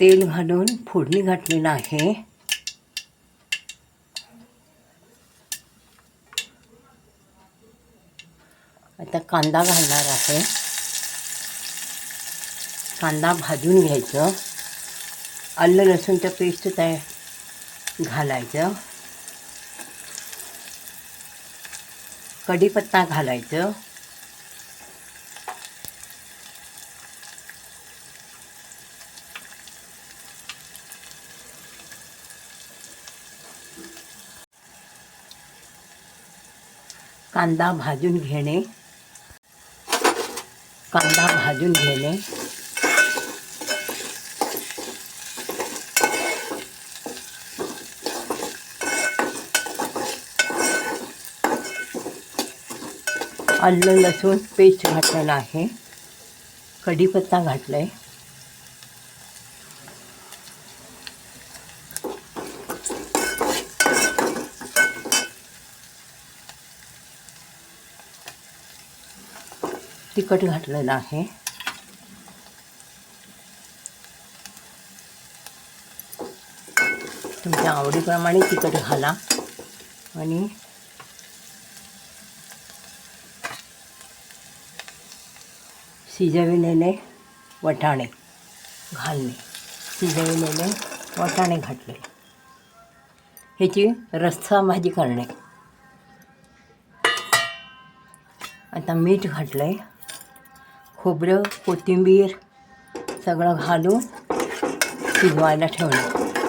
तेल घालून फोडणी घातलेलं आहे आता कांदा घालणार आहे. कांदा भाजून घ्यायचं. आलं लसूणचं पेस्ट त्या घालायचं. कढीपत्ता घालायचं. कांदा भाजून घेणे. कांदा भाजून घेणे. आलं लसूण पेस्ट घातलेला आहे. कढीपत्ता घातला आहे तिखट घातलेलं आहे. तुमच्या आवडीप्रमाणे तिखट घाला. आणि शिजविलेले वटाणे घालणे. शिजविलेले वटाणे घातले. ह्याची रस्सा भाजी करणे. आता मीठ घातलं आहे खोबरं कोथिंबीर सगळं घालून शिजवायला ठेवलं.